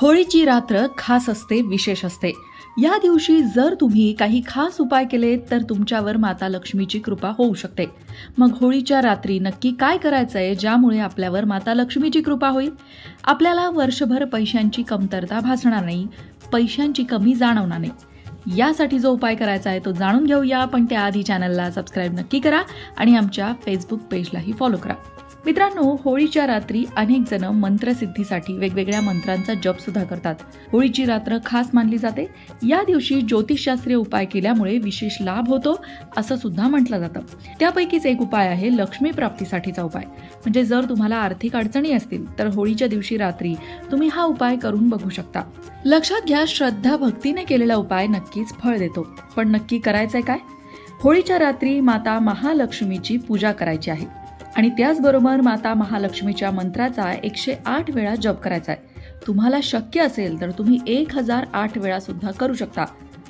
होळीची रात्र खास असते विशेष असते. या दिवशी जर तुम्ही काही खास उपाय केले तर तुमच्यावर माता लक्ष्मीची कृपा होऊ शकते. मग होळीच्या रात्री नक्की काय करायचं आहे ज्यामुळे आपल्यावर माता लक्ष्मीची कृपा होईल? आपल्याला वर्षभर पैशांची कमतरता भासणार नाही पैशांची कमी जाणवणार नाही. यासाठी जो उपाय करायचा आहे तो जाणून घेऊया. पण त्याआधी चॅनलला सबस्क्राईब नक्की करा आणि आमच्या फेसबुक पेजलाही फॉलो करा. मित्रांनो होळीच्या रात्री अनेक जण मंत्रसिद्धीसाठी वेगवेगळ्या मंत्रांचा जप सुद्धा करतात. होळीची रात्र खास मानली जाते. या दिवशी ज्योतिषशास्त्रीय उपाय केल्यामुळे विशेष लाभ होतो असं सुद्धा म्हटलं जातं. त्यापैकीच एक उपाय आहे लक्ष्मी प्राप्तीसाठीचा उपाय. म्हणजे जर तुम्हाला आर्थिक अडचणी असतील तर होळीच्या दिवशी रात्री तुम्ही हा उपाय करून बघू शकता. लक्षात घ्या श्रद्धा भक्तीने केलेला उपाय नक्कीच फळ देतो. पण नक्की करायचंय काय? होळीच्या रात्री माता महालक्ष्मीची पूजा करायची आहे. आणि त्याचबरोबर माता महालक्ष्मीच्या मंत्राचा एकशे आठ वेळा जप करायचा आहे. तुम्हाला शक्य असेल तर तुम्ही एक हजार आठ वेळा सुद्धा करू शकता.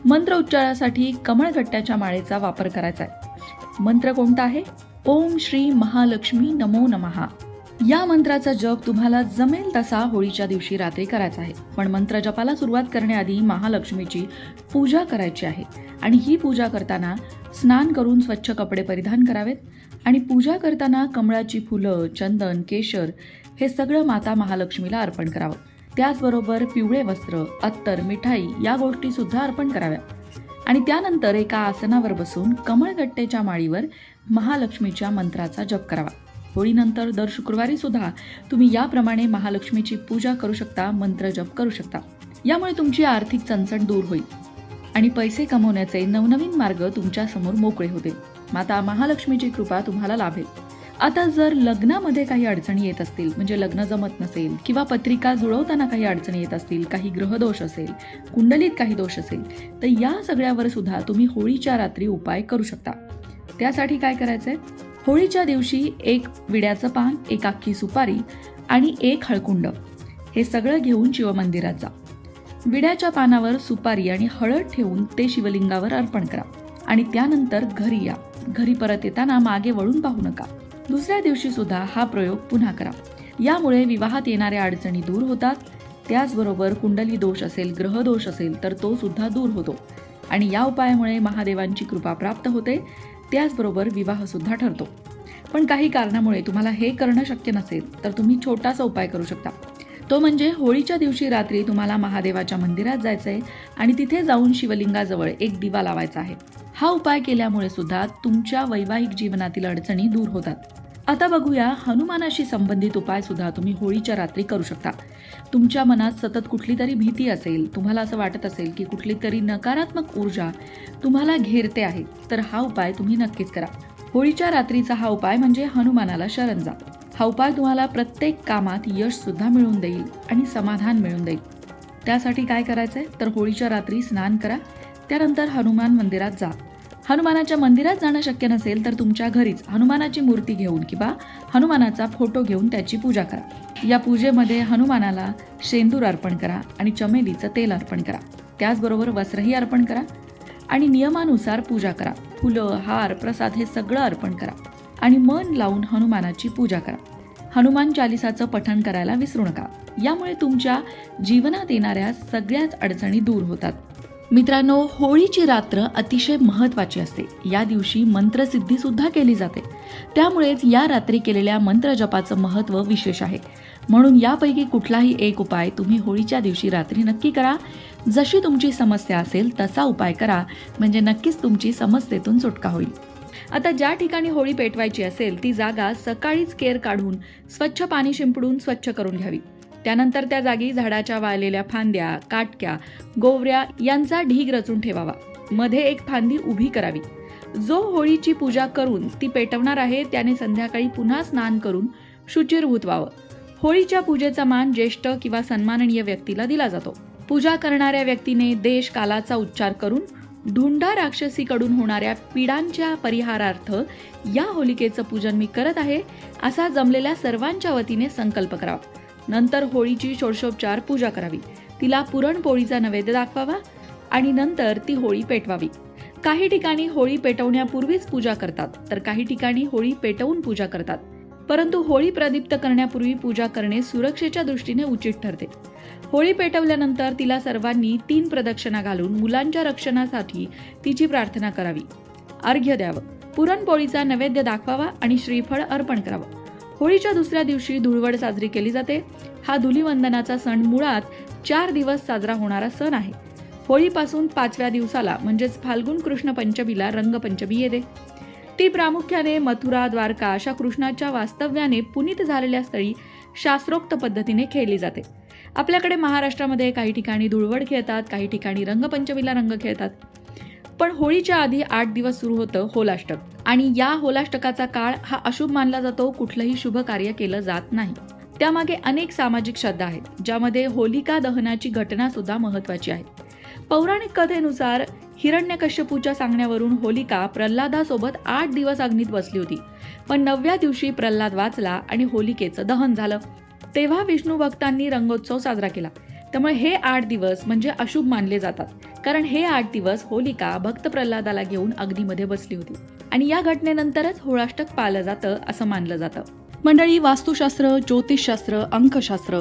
मंत्र उच्चारासाठी कमळगट्ट्याच्या माळेचा वापर करायचा आहे. मंत्र कोणता आहे? ओम श्री महालक्ष्मी नमो नमहा. या मंत्राचा जप तुम्हाला जमेल तसा होळीच्या दिवशी रात्री करायचा आहे. पण मंत्र जपाला सुरुवात करण्याआधी महालक्ष्मीची पूजा करायची आहे. आणि ही पूजा करताना स्नान करून स्वच्छ कपडे परिधान करावेत आणि पूजा करताना कमळाची फुलं चंदन केशर हे सगळं माता महालक्ष्मीला अर्पण करावं. त्याचबरोबर पिवळे वस्त्र अत्तर मिठाई या गोष्टी सुद्धा अर्पण कराव्या. आणि त्यानंतर एका आसनावर बसून कमळगट्टेच्या माळीवर महालक्ष्मीच्या मंत्राचा जप करावा. होळीनंतर दर शुक्रवारी सुद्धा तुम्ही याप्रमाणे महालक्ष्मीची पूजा करू शकता मंत्र जप करू शकता. यामुळे तुमची आर्थिक चणचण दूर होईल. आणि पैसे कमवण्याचे नवनवीन मार्ग तुमच्यासमोर मोकळे होतील. माता महालक्ष्मीची कृपा तुम्हाला लाभेल. आता जर लग्नामध्ये काही अडचणी येत असतील म्हणजे लग्न जमत नसेल किंवा पत्रिका जुळवताना काही अडचणी येत असतील काही ग्रहदोष असेल कुंडलीत काही दोष असेल तर या सगळ्यावर सुद्धा तुम्ही होळीच्या रात्री उपाय करू शकता. त्यासाठी काय करायचंय? होळीच्या दिवशी एक विड्याचं पान एक अख्खी सुपारी आणि एक हळकुंड. हे सगळं घेऊन शिवमंदिरात जा. विड्याच्या पानावर सुपारी आणि हळद ठेवून ते शिवलिंगावर अर्पण करा. आणि त्यानंतर घरी या. घरी परत येताना मागे वळून पाहू नका. दुसऱ्या दिवशी सुद्धा हा प्रयोग पुन्हा करा. यामुळे विवाहात येणाऱ्या अडचणी दूर होतात. त्याचबरोबर कुंडली दोष असेल ग्रह दोष असेल तर तो सुद्धा दूर होतो. आणि या उपायामुळे महादेवांची कृपा प्राप्त होते. त्याचबरोबर विवाह सुद्धा ठरतो. पण काही कारणामुळे तुम्हाला हे करणं शक्य नसेल तर तुम्ही छोटासा उपाय करू शकता. तो म्हणजे होळीच्या दिवशी रात्री तुम्हाला महादेवाच्या मंदिरात जायचं आहे आणि तिथे जाऊन शिवलिंगाजवळ एक दिवा लावायचा आहे. हा उपाय केल्यामुळे सुद्धा तुमच्या वैवाहिक जीवनातील अडचणी दूर होतात. आता बघूया हनुमानाशी संबंधित उपाय सुद्धा तुम्ही होळीच्या रात्री करू शकता. तुमच्या मनात सतत कुठली तरी भीती असेल तुम्हाला असं वाटत असेल की कुठली तरी नकारात्मक ऊर्जा तुम्हाला घेरते आहे तर हा उपाय तुम्ही नक्कीच करा. होळीच्या रात्रीचा हा उपाय म्हणजे हनुमानाला शरण जा. हा उपाय तुम्हाला प्रत्येक कामात यश सुद्धा मिळवून देईल आणि समाधान मिळून देईल. त्यासाठी काय करायचंय? तर होळीच्या रात्री स्नान करा. त्यानंतर हनुमान मंदिरात जा. हनुमानाच्या मंदिरात जाणं शक्य नसेल तर तुमच्या घरीच हनुमानाची मूर्ती घेऊन किंवा हनुमानाचा फोटो घेऊन त्याची पूजा करा. या पूजेमध्ये हनुमानाला शेंदूर अर्पण करा आणि चमेलीचं तेल अर्पण करा. त्याचबरोबर वस्त्रही अर्पण करा आणि नियमानुसार पूजा करा. फुलं हार प्रसाद हे सगळं अर्पण करा. आणि मन लावून हनुमानाची पूजा करा. हनुमान चालिसाचं पठण करायला विसरू नका. यामुळे तुमच्या जीवनात येणाऱ्या सगळ्याच अडचणी दूर होतात. मित्रांनो होळीची रात्र अतिशय महत्त्वाची असते. या दिवशी मंत्रसिद्धी सुद्धा केली जाते. त्यामुळेच या रात्री केलेल्या मंत्रजपाचं महत्त्व विशेष आहे. म्हणून यापैकी कुठलाही एक उपाय तुम्ही होळीच्या दिवशी रात्री नक्की करा. जशी तुमची समस्या असेल तसा उपाय करा. म्हणजे नक्कीच तुमची समस्येतून सुटका होईल. आता ज्या ठिकाणी होळी पेटवायची असेल ती जागा सकाळीच केर काढून स्वच्छ पाणी शिंपडून स्वच्छ करून घ्यावी. त्यानंतर त्या जागी झाडाच्या वाळलेल्या फांद्या काटक्या गोवऱ्या यांचा ढीग रचून ठेवावा. मध्ये एक फांदी उभी करावी. जो होळीची पूजा करून ती पेटवणार आहे त्याने संध्याकाळी पुन्हा स्नान करून शुचिरभूत व्हावं होळीच्या पूजेचा मान ज्येष्ठ किंवा सन्माननीय व्यक्तीला दिला जातो. पूजा करणाऱ्या व्यक्तीने देश कालाचा उच्चार करून ढुंडा राक्षसीकडून होणाऱ्या पीडांच्या परिहारार्थ या होलिकेचं पूजन मी करत आहे असा जमलेल्या सर्वांच्या वतीने संकल्प करावा. नंतर होळीची षोडशोपचार पूजा करावी. तिला पुरणपोळीचा नैवेद्य दाखवावा आणि नंतर ती होळी पेटवावी. काही ठिकाणी होळी पेटवण्यापूर्वीच पूजा करतात तर काही ठिकाणी होळी पेटवून पूजा करतात. परंतु होळी प्रदीप्त करण्यापूर्वी पूजा करणे सुरक्षेच्या दृष्टीने उचित ठरते. होळी पेटवल्यानंतर तिला सर्वांनी तीन प्रदक्षिणा घालून मुलांच्या रक्षणासाठी तिची प्रार्थना करावी. अर्घ्य द्यावं. पुरणपोळीचा नैवेद्य दाखवावा आणि श्रीफळ अर्पण करावं. होळीच्या दुसऱ्या दिवशी धुळवड साजरी केली जाते. हा धुलीवंदनाचा सण मुळात चार दिवस साजरा होणारा सण आहे. होळीपासून पाचव्या दिवसाला म्हणजेच फाल्गुन कृष्ण पंचमीला रंगपंचमी येते. ती प्रामुख्याने मथुरा द्वारका अशा कृष्णाच्या वास्तव्याने पुनीत झालेल्या स्थळी शास्त्रोक्त पद्धतीने खेळली जाते. आपल्याकडे महाराष्ट्रामध्ये काही ठिकाणी धुळवड खेळतात काही ठिकाणी रंगपंचमीला रंग खेळतात. पण होळीच्या आधी आठ दिवस सुरू होतं होलाष्टक आणि या होलाष्टकाचा काळ हा अशुभ मानला जातो कुठलंही शुभ कार्य केलं जात नाही. त्यामागे अनेक सामाजिक श्रद्धा आहेत ज्यामध्ये होलिका दहनाची घटना सुद्धा महत्वाची आहे. पौराणिक कथेनुसार हिरण्यकश्यपूच्या सांगण्यावरून होलिका प्रल्हादासोबत आठ दिवस अग्नीत बसली होती. पण नवव्या दिवशी प्रल्हाद वाचला आणि होलिकेचं दहन झालं. तेव्हा विष्णू भक्तांनी रंगोत्सव साजरा केला. त्यामुळे हे आठ दिवस म्हणजे अशुभ मानले जातात. कारण हे आठ दिवस होलिका भक्त प्रल्हादाला घेऊन अग्नीमध्ये बसली होती. आणि या घटनेनंतरच होळाष्टक पाळलं जातं असं मानलं जातं. मंडळी वास्तुशास्त्र ज्योतिषशास्त्र अंकशास्त्र